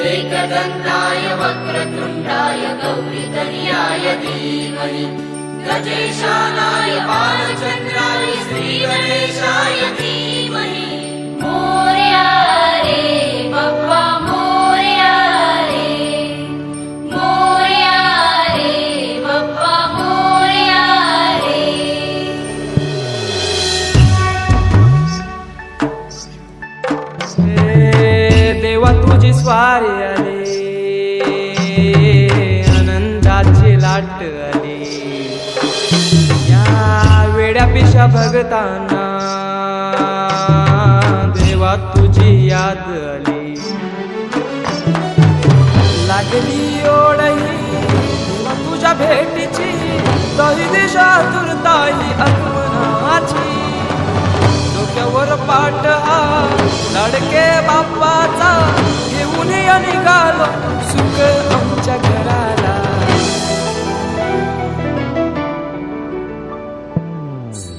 एकदन्ताय वक्रतुण्डाय गौरीतर्याय धीमहि। गजेशानाय बालचन्द्राय श्रीगणेशाय तुझी स्वारी आली आनंदाची लाट आली. या वेड्या भगताना देवा तुझी याद आली. लागली ओढही तुझ्या भेटीची तरी दिशा तुरताई आगमनाची डोक्यावर पाठ हा लडके बाप्पाचा घेऊन निघालो सुख आमच्या घराला.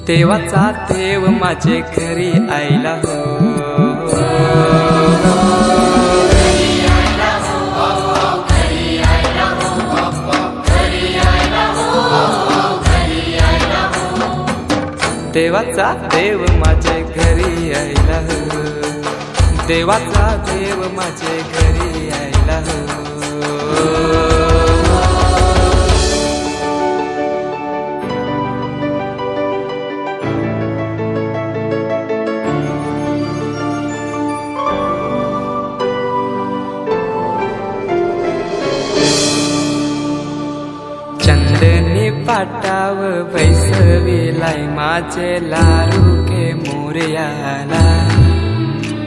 देवाचा देव माझे घरी आईला हो. देवाचा देव माझे घरी यायला हो. देवाचा देव माझे घरी यायला चंदनी पाटाव बैसविलाय माझे लारू के मोरयाला.